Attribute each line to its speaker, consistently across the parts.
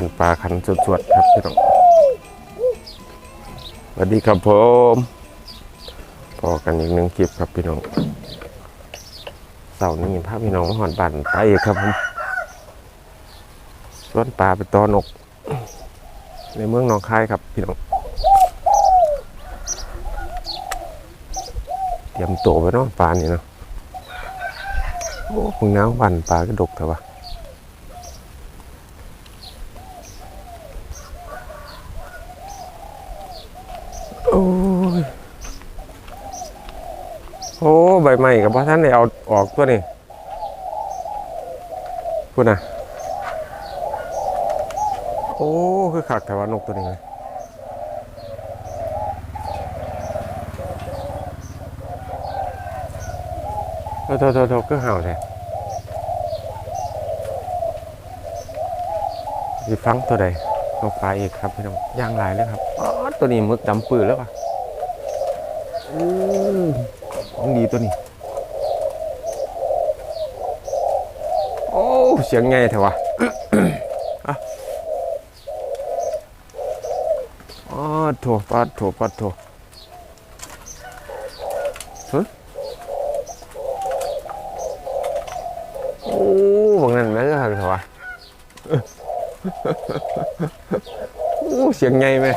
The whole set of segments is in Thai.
Speaker 1: านปลาขันสวดๆครับพี่น้องสวัสดีครับผมพอกันอีกหนึ่งคลิปครับพี่น้องเสาร์นี้พาพี่น้องมาหอนบานไปครับผมสวนปลาไปตอนก ในเมืองหนองคายครับพี่น้องเตรียมตัวไปเนาะปลานี่เนาะโอ้คงน้ำวันปลากระดกเถอะวะ โอ้ใบไม้กับพ่อท่านได้เอาออกตัวนี่พูดนะโอ้ คือขักแต่ว่านกตัวนี้ไงโทษโทษโทษโทษคือเห่าแท้สิฟังตัวใดนกปลาอีกครับพี่น้องย่างหลายเลยครับอ๋อตัวนี้มึกดำปื้อแล้วป่ะอือของดี ตัวนี้ โอ้เสียงไงเถอะวะอะอ๋อโถปัดโถปัดโถฮ้ยโอ้บางนั้นแม่ก็หักเถอะวะโอ้เสียงไงไหม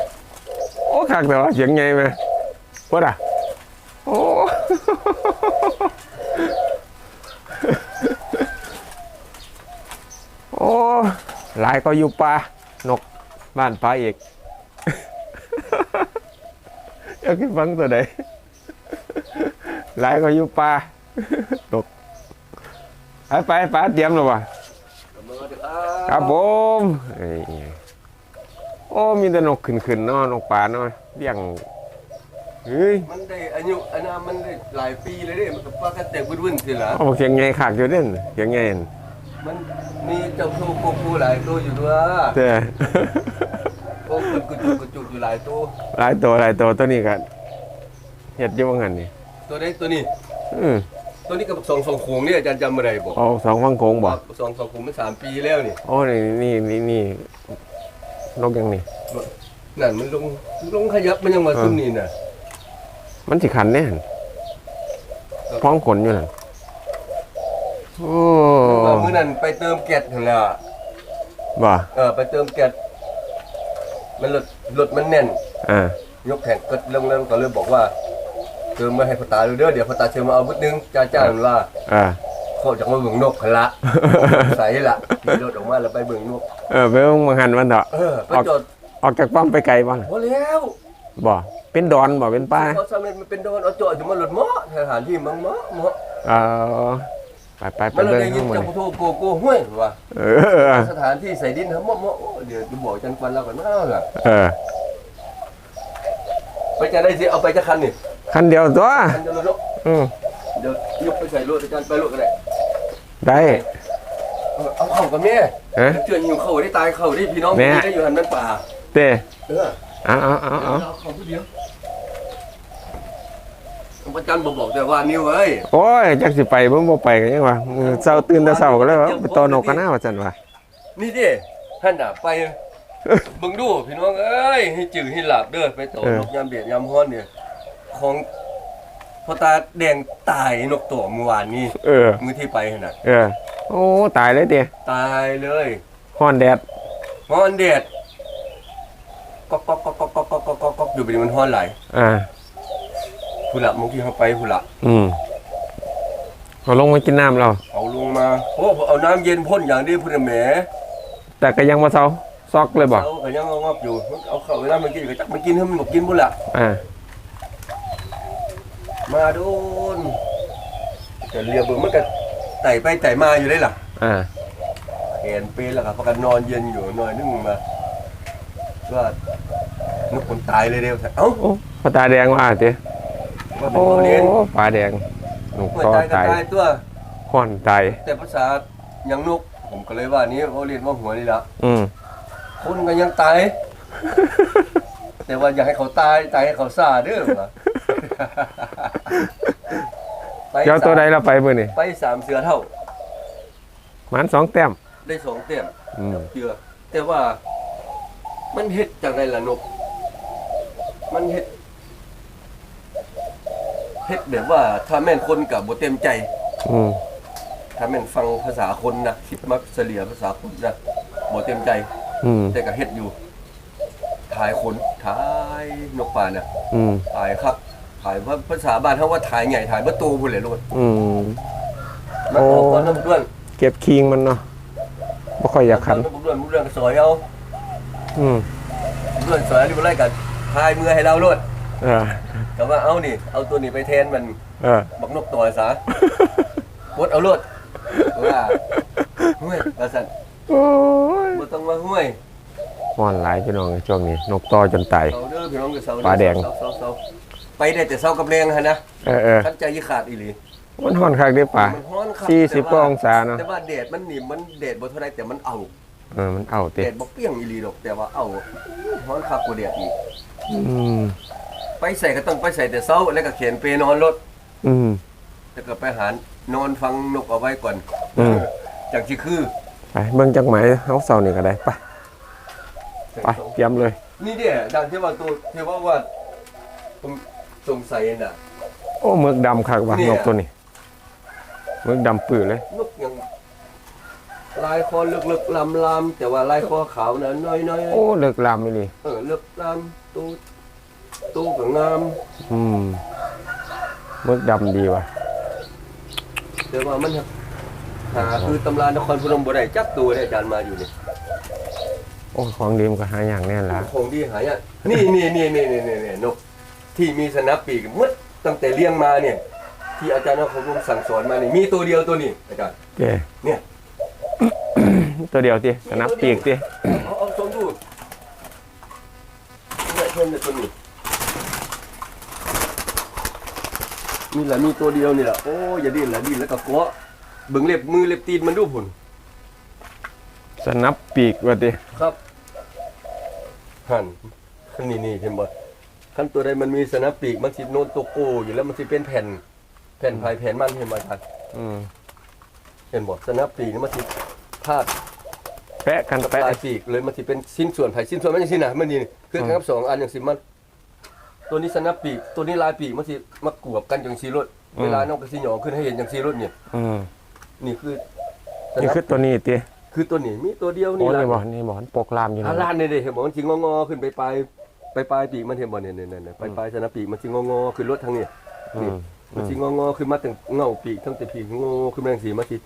Speaker 1: โอ้คักแต่ว่าเสียงไงไหมว่าอะโอ้ โอ้หลายก็อยู่ป่านกบ้านป่าเอกอยากให้ฟังตัวใดหลายก็อยู่ป่านกไปไปไปเตรียมแล้ววะครับผมเอ้ยโอ้ มีแต่นกขึ้นๆเนาะนกป่าเนาะเลี้ยงเฮ้ย
Speaker 2: มันได้อายุอันนั้นมันได้หลายปีเลยเด้มันก็ปลากระแตกวุ่นๆสิล่ะ
Speaker 1: เอาเสียงไงขากอยู่เด่นเสียงไงนั่น
Speaker 2: มัน มีเจ้าผู้กผู้หลายตัวอยู่ด้วย
Speaker 1: แต่
Speaker 2: พวกมันกุจุกกุจุกอยู่หลายตัว
Speaker 1: หลายตัวหลายตัวตัวนี้กันเห็ดอยู่ว่างั้นนี่
Speaker 2: ตัวนี้ตัวนี้
Speaker 1: อืม
Speaker 2: ตัวนี้กับสองสองโขงเนี่ยอาจารย์จำอะไรบอก
Speaker 1: เอาสองฟังโค้งบ่
Speaker 2: สองสองโขงมันสามปีแล้วนี่
Speaker 1: โอ้นี่นี่นี่นี่นกยังนี่
Speaker 2: นั่นมันลงลงขยับมันยังมาขึ้นนี่น่ะ
Speaker 1: มันสิขันแน่นพ้องขนอยู่นั่นโอ้
Speaker 2: ว่ามื้อนั้นไปเติมแก๊สหั่นแหละ
Speaker 1: บ่
Speaker 2: เออไปเติมแก๊สมันรถรถมันแน่น
Speaker 1: อ่าย
Speaker 2: กแผ่นก็ลงแล้วก็เลยบอกว่าเติมมาให้พ่อตาดูเด้อเดี๋ยวพ่อตาเชิญมาเอาบึดนึงจ้าจ้ามันว่า
Speaker 1: อ่า
Speaker 2: เขาจะมาเบิ่งนกหั่นละ ใส่ละขี่รถออกมาแล้วไปเบิ่งนก
Speaker 1: เออไปเบิ่งมังหันมันเถอะ
Speaker 2: เออไปจอด
Speaker 1: ออกจากป้อมไปไกลบ้าง
Speaker 2: พอแล้ว
Speaker 1: บ่เป็นดอนบ่เป็นป้า
Speaker 2: เขาสำเร็จมันเป็นโดนเอาจอดอยู่มันหลุดเมาะสถานที่มันเมาะเมาะ
Speaker 1: เออ ไปไปไป
Speaker 2: มันเลย
Speaker 1: เบิ่ง
Speaker 2: ได้ยิ
Speaker 1: ข้านงบน
Speaker 2: เจ้าพุทโธโกโก้ห้วยว่า
Speaker 1: เออ
Speaker 2: สถานที่ใส่ดินทำเมาะเมาะโอ้เดี๋ยวจะบอกจันควันเรากันนะล่ะ
Speaker 1: เออ
Speaker 2: ไปจะได้สิเอาไปจะคันนี่
Speaker 1: คันเดียวตัว
Speaker 2: คันเดียวเลยเนาะ
Speaker 1: อืม
Speaker 2: เดี๋ยวยกไปใส่รถอาจารย์ไปรถก็ได้
Speaker 1: ได้
Speaker 2: เออเอาเข้ากับแม่
Speaker 1: เอ๊ะ
Speaker 2: เจือหิวเข้าได้ตายเข้าได้พี่น้อง
Speaker 1: แม่
Speaker 2: ได้อยู่หันมันป่า
Speaker 1: เต้
Speaker 2: เออ
Speaker 1: เอาเอาเอาเอา
Speaker 2: เอาเข้าผู้เดียว พระจันทบบอกแต่ว่านิ้วเอ้ย
Speaker 1: โอ้ยจักสิไปเพิ่งบ่ไปกันยังวะเสาตื่นแต่เสาก็แล้ว่าไปต่อนกกันหน้าว่าจันวะ
Speaker 2: นี่ดิท่านน่ะไปเบิ่งดูพี่น้องเอ้ยให้จือให้หลับเด้อไปต่อนกยามเบียดยามฮ้อนเนี่ยของพ่อตาแดงตายนกตัวเมื่อวานนี้
Speaker 1: เออ
Speaker 2: มื้อที่ไปหั่นน่ะ
Speaker 1: เออ โอ้ตายเลยเด้
Speaker 2: ตายเลย
Speaker 1: ฮ้อนแดด
Speaker 2: ฮ้อนแดดก๊อกก๊อกก๊อกก๊อกก๊อกก๊อกก๊อกอยู่ไปดิมันฮ้อนไหล
Speaker 1: อ่า
Speaker 2: ผู้ละเมื่อกี้เขาไปผู้ละ
Speaker 1: อืมเอาลงมากินน้ำเรา
Speaker 2: เอาลงมาโอ้เอาน้ำเย็นพ่นอย่างนี้พุ่นนะแหม
Speaker 1: แต่ก็ยังบ่เซาซอกเลยบ่
Speaker 2: เอาก็ยังเอางอบอยู่เอาเข้าไปน้ำมันกินก็จักมันกินให้มันบอกกินพุ่นละ
Speaker 1: อ่า
Speaker 2: มาโดนแต่เรียบเบิ่งมันก็ไต่ไปไต่มาอยู่ได้ล่ะ
Speaker 1: อ่า
Speaker 2: เห็นเป็นแล้วครับประกันนอนเย็นอยู่หน่อยนึงมาว่านกคนตายเลยเดียวเอ้า
Speaker 1: โอ้ปลาตาแดงว่าติ
Speaker 2: ว่าเป็น
Speaker 1: โอ้
Speaker 2: ตัวเลี้ยง
Speaker 1: ปลาแดงนก
Speaker 2: เมื่อ
Speaker 1: ก็
Speaker 2: ตายก็
Speaker 1: ตาย
Speaker 2: ตายตัว
Speaker 1: ฮ้อนตาย
Speaker 2: แต่ภาษายังนก ผมก็เลยว่านี้เขาเรียนว่าหัวนี่ละ
Speaker 1: อืม
Speaker 2: คนก็ยังตาย แต่ว่าอยากให้เขาตายตายให้เขาซาเด้อว่ะ ไป
Speaker 1: เจ้าตัวใด
Speaker 2: สม
Speaker 1: เราไปมื้อนี่
Speaker 2: ไปสามเสือเท่า
Speaker 1: หมันสองแต้ม
Speaker 2: ได้สองเต็ม
Speaker 1: อืม
Speaker 2: เสือแต่ว่า มันเฮ็ดจากไรล่ะนก มันเฮ็ด เฮ็ดแบบว่าถ้าแม่นคนกับบ่เต็มใจ
Speaker 1: อืม
Speaker 2: ถ้าแม่นฟังภาษาคนนะคิดมักเฉลี่ยภาษาคนนะบ่เต็มใจ
Speaker 1: อืม
Speaker 2: แต่ก็เฮ็ดอยู่ถ่ายคนถ่ายนกป่าน่ะ
Speaker 1: อืม
Speaker 2: ถ่ายครับถ่ายว่าภาษาบ้านเฮาว่าถ่ายใหญ่ถ่ายประตูพุ่นแหละลูก
Speaker 1: อืม
Speaker 2: มันออกก่อนน้ำด้วน
Speaker 1: เก็บคิงมันเนาะบ่ค่อยอยากขัน
Speaker 2: น้ำด้วนน้ำด้วนก็ซอยเอา
Speaker 1: อืม
Speaker 2: น้ำด้วนซอยอันนี้บ่ไล่กันถ่ายมือให้เราโลด
Speaker 1: เออ
Speaker 2: ก็ว่าเอานี่เอาตัวนี้ไปแทนมัน
Speaker 1: เออ
Speaker 2: บักนกต่อยซะบดเอาโลดว่าห้วยว่าซั่น
Speaker 1: โอ้ย
Speaker 2: บ่ต้องมาห้วย
Speaker 1: ฮ้อนหลายพี่น้องช่วงนี้ นกต่อจนตาย
Speaker 2: เสาเด้อพี่น้องเด้อเสาเอ
Speaker 1: ปลาแดง
Speaker 2: เสาเสาเสาไปได้แต่เสากับแรงหั่นนะ
Speaker 1: เออเออ
Speaker 2: คันใจยี่ขาดอีหลี
Speaker 1: มันฮ้อนคักเด้ป่า
Speaker 2: มันร้อนครับ
Speaker 1: สี่สิบ
Speaker 2: แต่
Speaker 1: กว่า
Speaker 2: ว่า
Speaker 1: องศาเนาะ
Speaker 2: แต่ว่าแดดมันนี่มันแดดบ่เท่าไรแต่มันเอา
Speaker 1: เออมันเอา
Speaker 2: แด
Speaker 1: เตะ
Speaker 2: ดบ่เปรี้ยงอีหลีดอกแต่ว่าเอาร้อนคักกว่าแดดอีก
Speaker 1: อืม
Speaker 2: ไปใส่ก็ต้องไปใส่แต่เช้า แล้วก็เขียนเปนอนรถ
Speaker 1: อืม
Speaker 2: แล้วก็ไปหานอนฟังนกเอาไว้ก่อน
Speaker 1: อืม
Speaker 2: จังสิคือ
Speaker 1: ไปเบิ่งจักไหมเฮาเซานี่ก็ได้ไปไปเตรียมเลย
Speaker 2: นี่เด้ดังที่ว่าตัวที่ว่าว่าผมสงสัยน่ะ
Speaker 1: โอ้หมึกดำคักว่ะ
Speaker 2: เนี่ย
Speaker 1: นกตัวนี้หมึกดำปื้อเลย
Speaker 2: นกยังลายคอเลึกๆลำๆแต่ว่าลายคอขาวนะน้อยๆ
Speaker 1: โอ้เลิกลามอีหลี
Speaker 2: เออเลึกลำตั วตัวก็งาม
Speaker 1: อืมหมึกดำดีว่ะ
Speaker 2: แต่ว่ามันหาคือตำรานครพนมบ่ได้จักตัวได้อาจารย์มาอยู่นี่
Speaker 1: โอ้ของดีมันก็หาอย่างแน่ละ
Speaker 2: คงดีหายากนี่นี่นี่นี่นี่นี่นี่นกที่มีสนับปีกมึดตั้งแต่เลี้ยงมาเนี่ย ที่อาจารย์นครพนมสั่งสอนมานี่มีตัวเดียวตัวนี้อาจารย์
Speaker 1: เจ้
Speaker 2: เนี่ย
Speaker 1: ตัวเดียวติสนับปีกติ
Speaker 2: เอาเอาชมดูเนี่ยเพิ่มเลยตัวนี้ นี่แหละมีตัวเดียวนี่แหละโอ้อย่าดิ้นละดิ้นแล้วก็เกาะเบิ่งเล็บมือเล็บตีนมันดูพุ่น
Speaker 1: สนับปีกว่าติ
Speaker 2: ครับหันขันนี่นี่เห็นบ่ขั้นตัวใดมันมีสนับปีกมันสิโนนตัวโกอยู่แล้วมันสิเป็นแผ่น แผ่นภายแผ่นมันเห็นบ่ครับ
Speaker 1: อืม
Speaker 2: เห็นบ่สนับปีกนี่มันสิพาด
Speaker 1: แปะกัน
Speaker 2: กับ
Speaker 1: แปะ
Speaker 2: ปลายปีกเลยมันสิเป็นชิ้นส่วนภายชิ้นส่วนมันจังซี่นะมันนี่คือกันกับสองอันอย่างสิมัน ตัวนี้สนับปีกตัวนี้ลายปีกมันสิมากวบกันจังซี่รถเวลานกกระสิหยองขึ้นให้เห็นจังซี่รถเนี่ย
Speaker 1: อืม
Speaker 2: นี่คือส
Speaker 1: นี่
Speaker 2: นับ
Speaker 1: คือตัวนี้ติ
Speaker 2: คือตัวนี้มีตัวเดียว
Speaker 1: โอ้
Speaker 2: นี่
Speaker 1: นี่
Speaker 2: ล่ะ
Speaker 1: บ่นี่บ่มันปกลามอยู่
Speaker 2: อา
Speaker 1: นะ
Speaker 2: ลานนี่เด้เห็นบอกมันสิงองอๆขึ้นไปปลายไปปลายปีกมันเห็นบ่เนี่ยเนี่ยเนี่ยไปปลายสนับปีกมันสิงองอๆขึ้นรถทางนี้
Speaker 1: อื
Speaker 2: นี่
Speaker 1: ม
Speaker 2: มันสิงองอๆขึ้นมาตั้งเงาปีกทั้งแต่ปีกงอขึ้นมาจังซี่มันสิ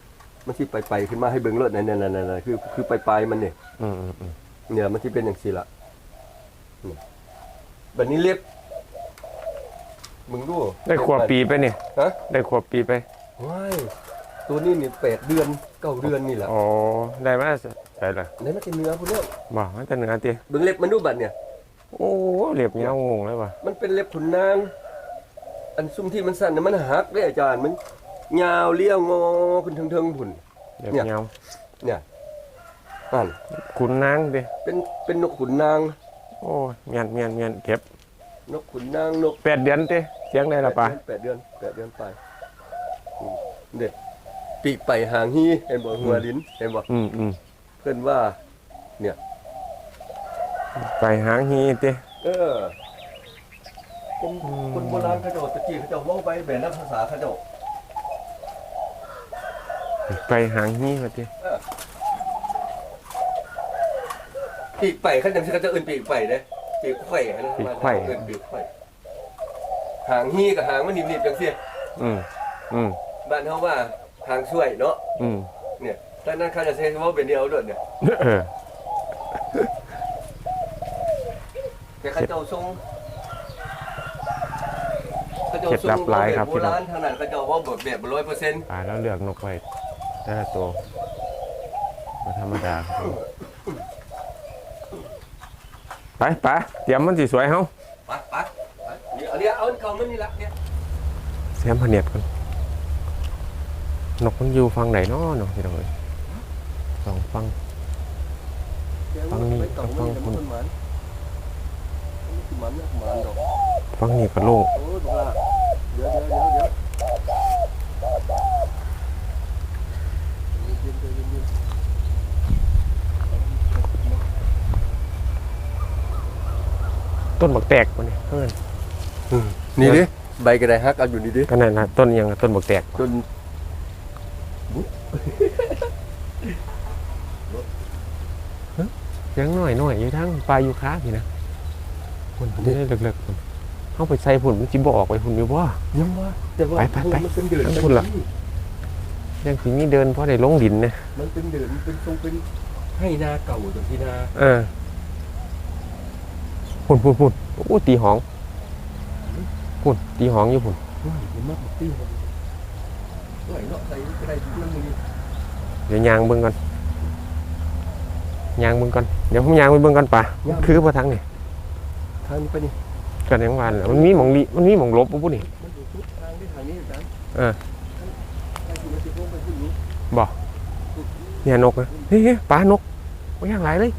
Speaker 2: มันสิไปไปๆขึ้นมาให้เบิ่งรถนั่นๆๆๆคือคือไปปลายมันเนี่ย
Speaker 1: อืมอืมอืม
Speaker 2: เนี่ยมันสิเป็นจังซี่ล่ะนี่บัดนี้เล็บ มึงดู
Speaker 1: ได้ขวบปีไปนี่
Speaker 2: ฮะ
Speaker 1: ได้ขวบปีไป
Speaker 2: ว้ายตัวนี้นี่8เดือน9เดือนนี่แหละ
Speaker 1: อ๋อได้มาใส่ละ
Speaker 2: ไหนมันเป็นเนื้อพุ่นเด้อ
Speaker 1: บ่มันจะเหนือติ
Speaker 2: เบิ่งเล็บมันดูบัดเนี่ย
Speaker 1: โอ้เรียบเงางงเลยว่ะ
Speaker 2: มันเป็นเล็บขุนนางอันซุ่มที่มันสั้นน่ะมันหักเลยอาจารย์มันยาวเลี้ยวงอขึ้นเทิงๆผุน
Speaker 1: เรียบ
Speaker 2: เนี่ย
Speaker 1: เงา
Speaker 2: เนี่ยอ่าน
Speaker 1: ขุนนางติ
Speaker 2: เป็นเป็นนกขุนนาง
Speaker 1: โอ้ยเมียนเมียนเมียนเก็บ
Speaker 2: นกขุนนางนก
Speaker 1: แปดเดือนติ เสียงได้ละป่ะ
Speaker 2: แปดเดือนแปดเดือนไปอืมเด็ดปีกไปหางฮีเห็นบ่หัวลิ้นเห็นบ่
Speaker 1: อืมอืม
Speaker 2: เพิ่นว่า
Speaker 1: ไปหางฮีติ
Speaker 2: เออคนคนโบราณเขาเจ้าตะกี้เขาเจ้าเว้าไปแบบนั้นภาษาเขาเจ้า
Speaker 1: ไปหางฮีว่าติ
Speaker 2: ปีกไปเขาจังสิเขาจะเอิ้นปีกไปเด้ปีกไข่นะเอิ้นปีกไข่ หางฮีกับหางมันหนีบๆจังซี่
Speaker 1: อืมอืม
Speaker 2: บ้านเขาว่าทางช่วยเนาะ
Speaker 1: อืม
Speaker 2: เนี่ยดังนั้นเขาจะใช้คำว่าเป็นเดียวด้วยเนี่ย
Speaker 1: เออ
Speaker 2: แต่เขาเจ้าทรงเขาเจ้า
Speaker 1: เคล็ด
Speaker 2: ทร
Speaker 1: ลั
Speaker 2: ง
Speaker 1: บหลายครับ
Speaker 2: โบ
Speaker 1: พี่น้อง
Speaker 2: ราณทางนั้นเขาเจ้าว่าบทแบบร้อยเปอร์เซ็นต์
Speaker 1: ตายแล้วเลือกนกไว้แต่ละตัวบ่ธรรมดาครับผมไปไปเตรียมมันสิสวยเฮา
Speaker 2: องไม่มีละเนี่ย
Speaker 1: แซมเนียดกันนกมันอยู่ฟังไหนน้อเนาะพี่น้องเอ้ยสองฟัง ฟังนี่ฟังคุณ
Speaker 2: น
Speaker 1: ฟังนี่ก็โลง
Speaker 2: โยบอกว่
Speaker 1: ต้นบักแตกมันเนี่ยเพื่อนอืม
Speaker 2: นี่ดิใบกระไดฮักเอาอยู่นี่ดิ
Speaker 1: ก็นั่นนะต้นอิหยังอะต้นบักแตก
Speaker 2: จน
Speaker 1: เสียังหน่อยหน่อยอยู่ทั้งปลาอยู่ค้าพี่นะคนไม่ได้เลิกๆพุ่นเข้าไปใส่พุ่นมันจิบออกไปพุ่นอยู่บ่
Speaker 2: ยังว่าแต่ว่า
Speaker 1: ไปไปไป
Speaker 2: มันเป็นเดือน
Speaker 1: ทั้งคุณล่ะยังสิมีเดินเพราะได้ลงดินเนี่ย
Speaker 2: มันเป็นเดือนมันเป็นทรงเป็นให้นาเก่าจนที่นา
Speaker 1: เออพุ่นพุ่นพุ่นโอ้ตีหอง พุ่นตีหองอยู่พุ่น
Speaker 2: เฮ้ยมันมากตีมันไหวเนาะใส่กระไดทุกเรื่องมึงดิ
Speaker 1: เดี๋ยวยางเบิ่งก่อนยางเบิ่งก่อนเดี๋ยวผมยางไปเบิ่งก่อนป่ะคือพอทั้งนี่
Speaker 2: ทางนี้ไปนี่
Speaker 1: กันยังวันแหละมันมีหมองลีมันมีหมองลบปุ๊บนี่
Speaker 2: มันอยู่ทุกทางได้ทางนี้อาจารย์
Speaker 1: เออ
Speaker 2: ทางที่มันจะลงไปที่นี้
Speaker 1: เนี่ยนกนะนี่ไงปลานกโอ้ยอย่างไรเลย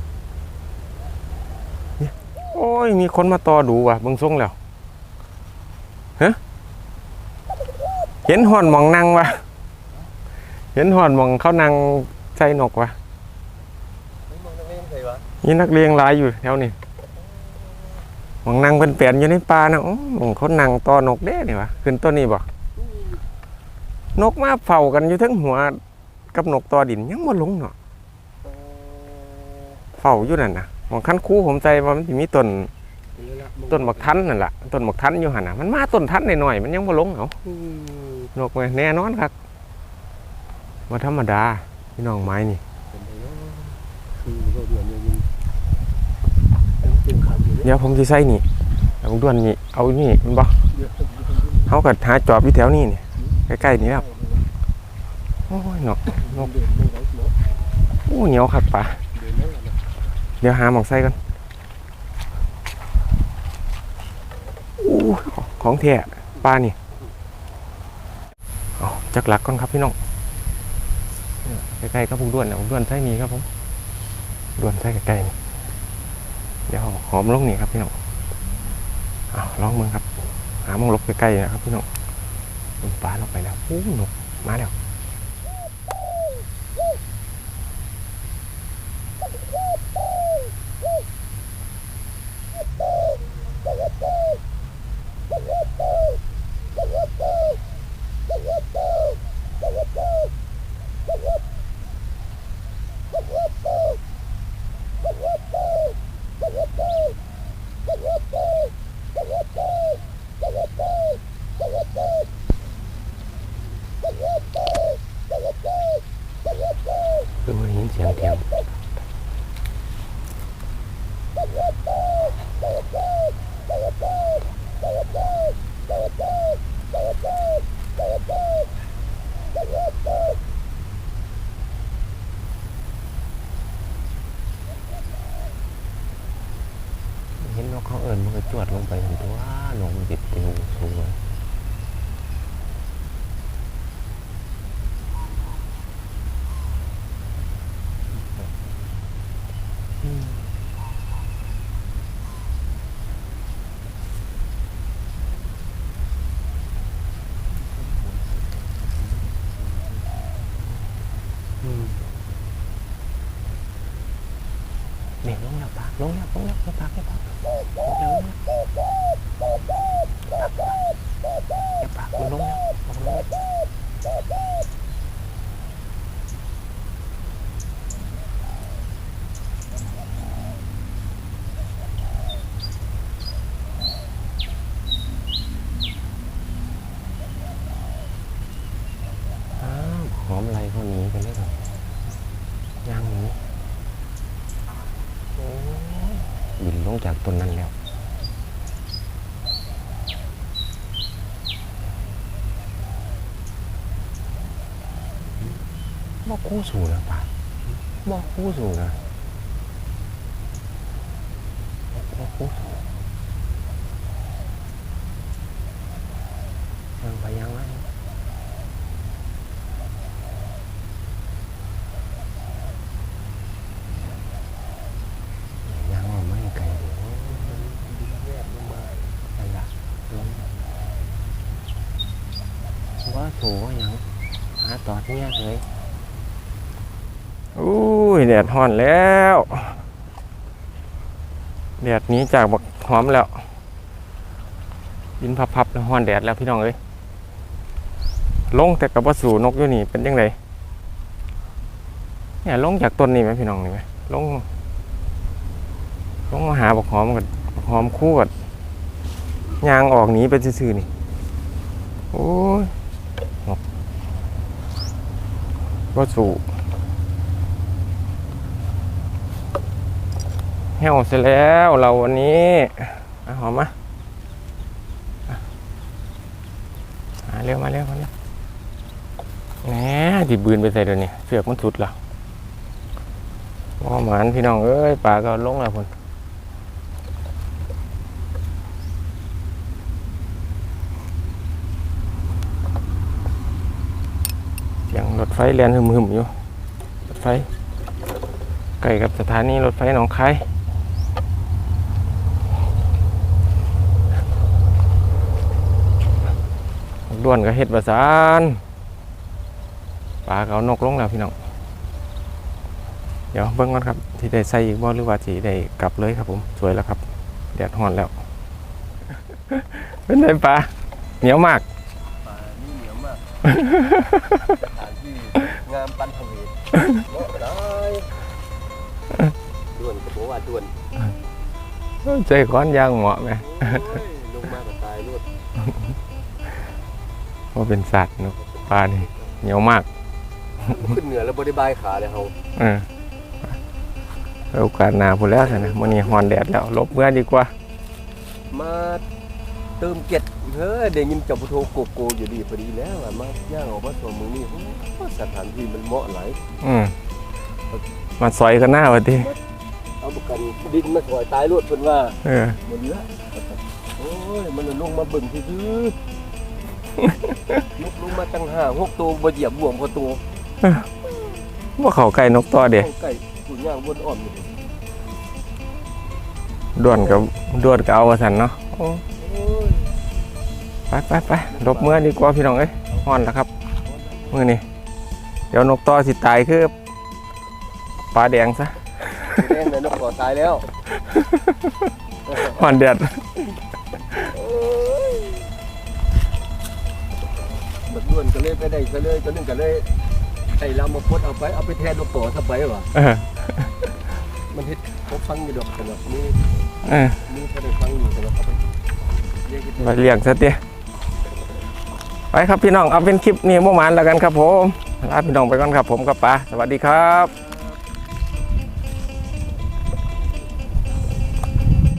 Speaker 1: เนี่ยโอ้ยมีคนมาต่อดูว่ะเบิ่งทรงแล้ว ฮะเห็นหอนหมองนั่งว่ะเห็นหอนหมองเขานั่งใส่นกว่ะ
Speaker 2: ไม่มองทางนี้ใช่ปะ
Speaker 1: นี่นักเรียงหลายอยู่แถวนี้หมองนั่งเป็นแปลนอยู่ในป่านะอ๋อหมองเขานั่งต่อนกเด้นี่วะขึ้นต้นนี้บ่นกมาเฝ้ากันอยู่ทั้งหัวกับนกต่อดินยังบ่ลงเนาะเฝ้าอยู่นั่นนะหมองคันคูผมใจว่ามันสิมีต้น ต้นบักทันนั่นแหละต้นบักทันอยู่หันน่ะมันมาต้นทันหน่อยๆมันยังบ่ลงเอา
Speaker 2: อืม
Speaker 1: นกไงแน่นอนครับว่าธรรมดาพี่น้องไม้นี่
Speaker 2: เป็นไงเนาะคือเราเดือนเดียวยังยังเต็มขันอยู่เลย
Speaker 1: เดี๋ยวผมสิใส่นี่เอาด้วนนี่เอานี่มันบ่
Speaker 2: เดี๋ยว
Speaker 1: เฮาก็หาจอบอยู่แถวนี้นี่ใกล้ๆนี่แล้วโอ้ยเนาะ
Speaker 2: นกเดินไม่ไหวเนาะ
Speaker 1: โอ้เหนียวคักป่ะ
Speaker 2: เดินไม่ไหวเนาะ
Speaker 1: เดี๋ยวหาหมองใส่กันอู้ ของแท้ปลานี่เอาจักหลักก่อนครับพี่น้องใกล้ๆกับผมด้วนนะผมด้วนไส้นี้ครับผมด้วนไส้ใกล้ๆนี่เดี๋ยวหอมลงนี่ครับพี่น้องอ้าลองมึงครับ หามองลบใกล้ๆนะครับพี่น้องปลาลงไปแล้วโอ้หนกมาแล้วคือมันยินเสียงเทียมเห็นนกเขาเอิญมันก็จวดลงไปเห็นตัวหนกมันติดติวสูงเลย เนี่ยลงแล้วปากลงแล้วลงแล้วปากแค่ปากลงแล้วลงแล้วแค่ปากมันลงแล้วลงแล้วอ้าวหอมอะไรพวกนี้กันได้ก่อนย่างหนี้ บินลงจากต้นนั้นแล้ว บอกคู่สูนะป่าบอกคู่สูนะบอกคู่สูยังไอดเนี่ยเลยอุ้ยแดดห่อนแล้วแดดนี้จากบักหอมแล้วยินพับๆแล้วฮ้อนแดดแล้วพี่น้องเอ้ยลงแต่กับว่าสู่นกอยู่นี่เป็นยังไงเนี่ยลงจากต้นนี่ไหมพี่น้องนี่ไหมลงลงมาหาบักหอมกันบักหอมคู่กันยางออกหนีไปซื่อๆนี่โอ้ยนกว่าสู่ เหี่ยวเสร็จแล้วเราวันนี้มาหอมมาอะมาเร็วมาเร็วมาเร็วแหน่ดิบืนไปใส่เดี๋ยวนี้เสือกมันสุดและว่าหมานพี่น้องเอ้ยป่าก็ลงแล้วคนเสียงรถไฟเลียนหึมๆอยู่รถไฟใกล้กับสถานีรถไฟหนองคาย ด้วนก็เฮ็ดประสานปลาเอานกลงแล้วพี่น้อง เดี๋ยวเบิ่งก่อนครับที่ได้ใส่อีกบ่หรือว่าที่ได้กลับเลยครับผมสวยแล้วครับแดดฮ้อนแล้ว เป็นไงปลาเหนียวมาก
Speaker 2: ป่านี่เหนียวมากสถานที่งามปันทวีเหมาะได้ด่วนก็บอกว่าด่วน
Speaker 1: ใจค้อนยางเหมาะไหม
Speaker 2: ลงมาก็ตายรวด
Speaker 1: ว่าเป็นสัตว์นกปลานี่เหนียวมาก
Speaker 2: ขึ้นเหนือแล้วบริบายขาเลยเฮา
Speaker 1: เออโอกาสหนาพูดแล้วสินะมันนี้ฮอนแดดแล้วหลบเมื่อดีกว่า
Speaker 2: มาเติมเก็ดเฮ้ยเดี๋ยวยินจับพุทโธโกโกอยู่ดีพอดีแล้วอะมาย่างออกมาตัวมึงนี่โอ้โหสถานที่มันเหมาะหลาย
Speaker 1: อืมมาซอยกันหน้าวะที
Speaker 2: เอาประกันดินมาถอยตายรวดเพิ่นว่า
Speaker 1: เออ
Speaker 2: หมดละโอ้ยมันลงมาเบิ่งซื่อๆ ลุกลงมาตั้งห้าหกตัวบ่เหยียบบ่วงพอตัว
Speaker 1: ว่าเขาไก่นกต่อเด็
Speaker 2: เข้าใกล้ผู้ย่างบนอ้อมนี่
Speaker 1: ด่วนกับด่วนกับเอาวสันเนาะโอ้
Speaker 2: โอ้ย
Speaker 1: ไปไปไปหลบเมื่อดีกว่าพี่น้องเอ้ยฮอนแล้วครับมือนี่เดี๋ยวนกต่อสิตายคือปลาแดงซะ
Speaker 2: แม่นเลยนกต่อตายแล้ว
Speaker 1: ฮอนแดด
Speaker 2: บัดด้วนก็เลยไปได้ซะเลยตัวหนึงก็เลยไอ้เรามาพดเอาไปเอาไปแทนนกต่อซะไปว่ะ
Speaker 1: เออ
Speaker 2: มันเฮ็ดเขาฟังอยู่ดอกสำหรับนี่
Speaker 1: เออ
Speaker 2: นี่เขาได้ฟังอยู่สำหรับเอาไปเรียก
Speaker 1: มาเลี้ยงซะเตี้ยไปครับพี่น้องเอาเป็นคลิปนี้เมื่อวานแล้วกันครับผมลาพี่น้องไปก่อนครับผมกับปลาสวัสดีครับ